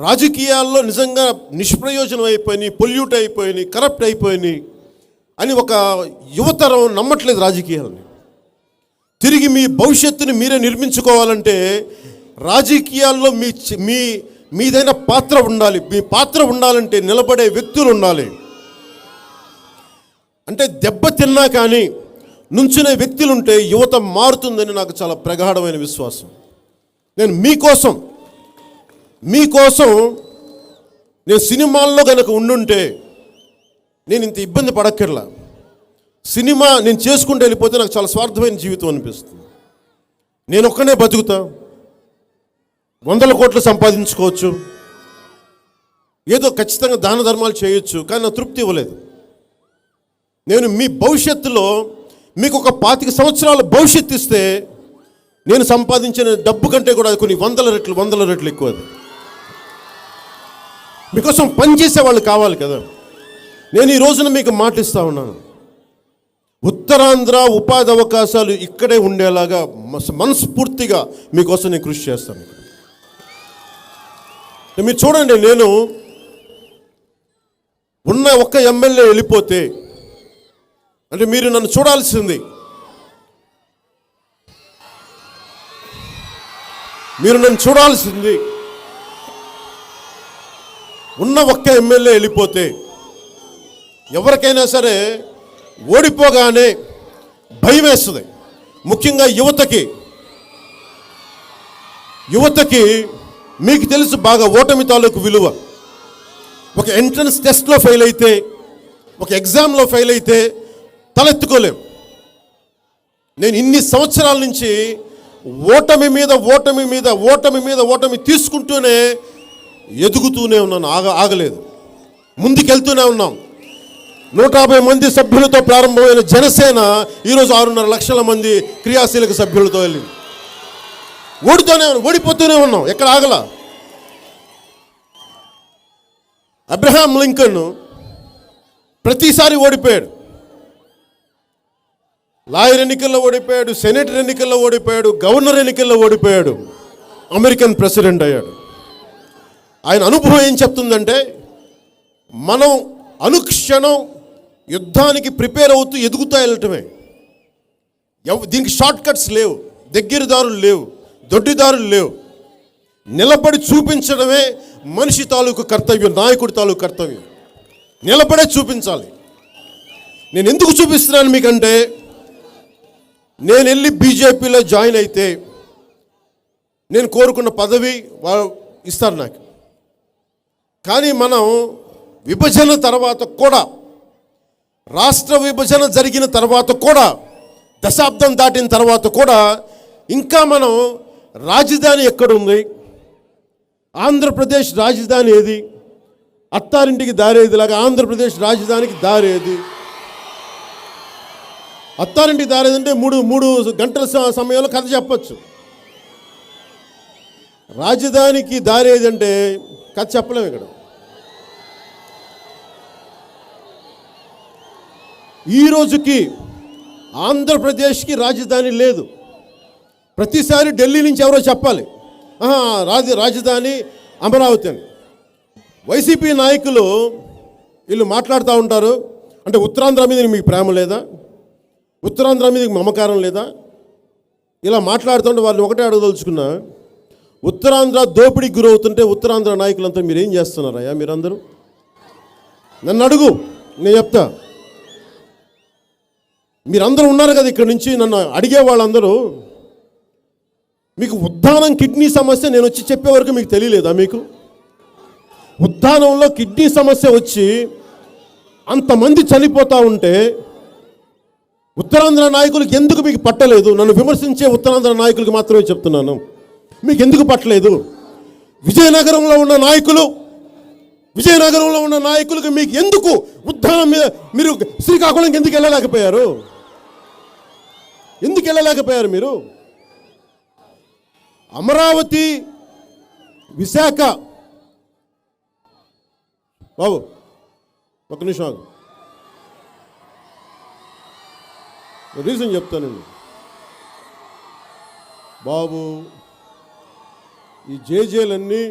రాజకీయాల్లో నిజంగా నిష్ప్రయోజనం అయిపోయినాయి పొల్యూట్ అయిపోయినాయి కరప్ట్ అయిపోయినాయి అని ఒక యువతరం నమ్మట్లేదు రాజకీయాలని. తిరిగి మీ భవిష్యత్తుని మీరే నిర్మించుకోవాలంటే రాజకీయాల్లో మీ మీ మీదైన పాత్ర ఉండాలి. మీ పాత్ర ఉండాలంటే నిలబడే వ్యక్తులు ఉండాలి. అంటే దెబ్బ తిన్నా కానీ నుంచునే వ్యక్తులుంటే యువత మారుతుందని నాకు చాలా ప్రగాఢమైన విశ్వాసం. నేను మీకోసం మీకోసం నేను సినిమాల్లో కనుక ఉండుంటే నేను ఇంత ఇబ్బంది పడక్కర్లా. సినిమా నేను చేసుకుంటూ వెళ్ళిపోతే నాకు చాలా స్వార్థమైన జీవితం అనిపిస్తుంది. నేను ఒక్కనే బతుకుతా. వందల కోట్లు సంపాదించుకోవచ్చు. ఏదో ఖచ్చితంగా దాన ధర్మాలు చేయొచ్చు కానీ నా తృప్తి ఇవ్వలేదు. నేను మీ భవిష్యత్తులో మీకు ఒక పాతిక సంవత్సరాల భవిష్యత్తు ఇస్తే నేను సంపాదించిన డబ్బు కంటే కూడా కొన్ని వందల రెట్లు వందల రెట్లు ఎక్కువ అది మీకోసం పనిచేసే వాళ్ళు కావాలి కదా. నేను ఈ రోజున మీకు మాటిస్తా ఉన్నాను. ఉత్తరాంధ్ర ఉపాధి అవకాశాలు ఇక్కడే ఉండేలాగా మస్- మనస్ఫూర్తిగా మీకోసం నేను కృషి చేస్తాను. మీరు చూడండి నేను ఉన్న ఒక్క ఎమ్మెల్యే వెళ్ళిపోతే అంటే మీరు నన్ను చూడాల్సింది మీరు నన్ను చూడాల్సింది ఉన్న ఒక్క ఎమ్మెల్యే వెళ్ళిపోతే ఎవరికైనా సరే ఓడిపోగానే భయం వేస్తుంది. ముఖ్యంగా యువతకి. యువతకి మీకు తెలుసు బాగా ఓటమి తాలూకు విలువ. ఒక ఎంట్రన్స్ టెస్ట్లో ఫెయిల్ అయితే ఒక ఎగ్జామ్లో ఫెయిల్ అయితే తలెత్తుకోలేం. నేను ఇన్ని సంవత్సరాల నుంచి ఓటమి మీద ఓటమి మీద ఓటమి మీద ఓటమి తీసుకుంటూనే ఎదుగుతూనే ఉన్నాను ఆగ ఆగలేదు. ముందుకెళ్తూనే ఉన్నాం. నూట యాభై మంది సభ్యులతో ప్రారంభమైన జనసేన ఈరోజు ఆరున్నర లక్షల మంది క్రియాశీలక సభ్యులతో వెళ్ళింది. ఓడితోనే ఉన్నాం ఓడిపోతూనే ఉన్నాం ఎక్కడ ఆగల? అబ్రహాం లింకన్ ప్రతిసారి ఓడిపోయాడు. లాయర్ ఎన్నికల్లో ఓడిపోయాడు సెనేటర్ ఎన్నికల్లో ఓడిపోయాడు గవర్నర్ ఎన్నికల్లో ఓడిపోయాడు. అమెరికన్ ప్రెసిడెంట్ అయ్యాడు. ఆయన అనుభవం ఏం చెప్తుందంటే మనం అనుక్షణం యుద్ధానికి ప్రిపేర్ అవుతూ ఎదుగుతా వెళ్ళటమే. దీనికి షార్ట్ కట్స్ లేవు దగ్గరదారులు లేవు దొడ్డిదారులు లేవు. నిలబడి చూపించడమే మనిషి తాలూకు కర్తవ్యం నాయకుడి తాలూకు కర్తవ్యం. నిలబడే చూపించాలి. నేను ఎందుకు చూపిస్తున్నాను మీకంటే నేను వెళ్ళి బీజేపీలో జాయిన్ అయితే నేను కోరుకున్న పదవి వాళ్ళు ఇస్తారు నాకు. కానీ మనం విభజన తర్వాత కూడా రాష్ట్ర విభజన జరిగిన తర్వాత కూడా దశాబ్దం దాటిన తర్వాత కూడా ఇంకా మనం రాజధాని ఎక్కడుంది ఆంధ్రప్రదేశ్ రాజధాని ఏది? అత్తారింటికి దారేదిలాగా ఆంధ్రప్రదేశ్ రాజధానికి దారేది అత్తారింటికి దారేదంటే మూడు మూడు గంటల సమయంలో కథ చెప్పచ్చు. రాజధానికి దారేదంటే కథ చెప్పలేము ఇక్కడ. ఈ రోజుకి ఆంధ్రప్రదేశ్కి రాజధాని లేదు. ప్రతిసారి ఢిల్లీ నుంచి ఎవరో చెప్పాలి. ఆహా, రాజ రాజధాని అమరావతి అని. వైసీపీ నాయకులు వీళ్ళు మాట్లాడుతూ ఉంటారు. అంటే ఉత్తరాంధ్ర మీద మీకు ప్రేమ లేదా? ఉత్తరాంధ్ర మీద మమకారం లేదా? ఇలా మాట్లాడుతుంటే వాళ్ళని ఒకటే అడగదలుచుకున్నా ఉత్తరాంధ్ర దోపిడీకి గురవుతుంటే ఉత్తరాంధ్ర నాయకులంతా మీరు ఏం చేస్తున్నారయ్యా మీరందరూ? నన్ను అడుగు నేను చెప్తా. మీరందరూ ఉన్నారు కదా ఇక్కడ నుంచి నన్ను అడిగే వాళ్ళందరూ మీకు ఉద్దానం కిడ్నీ సమస్య నేను వచ్చి చెప్పే వరకు మీకు తెలియలేదా మీకు? ఉద్దానంలో కిడ్నీ సమస్య వచ్చి అంతమంది చనిపోతూ ఉంటే ఉత్తరాంధ్ర నాయకులకు ఎందుకు మీకు పట్టలేదు? నన్ను విమర్శించే ఉత్తరాంధ్ర నాయకులకు మాత్రమే చెప్తున్నాను. మీకు ఎందుకు పట్టలేదు? విజయనగరంలో ఉన్న నాయకులు విజయనగరంలో ఉన్న నాయకులకు మీకు ఎందుకు ఉద్దానం మీద మీరు శ్రీకాకుళంకి ఎందుకు వెళ్ళలేకపోయారు? ఎందుకు వెళ్ళలేకపోయారు మీరు? అమరావతి విశాఖ. బాబు ఒక నిమిషం ఆగు. రీజన్ చెప్తానండి బాబు ఈ జేజేలన్నీ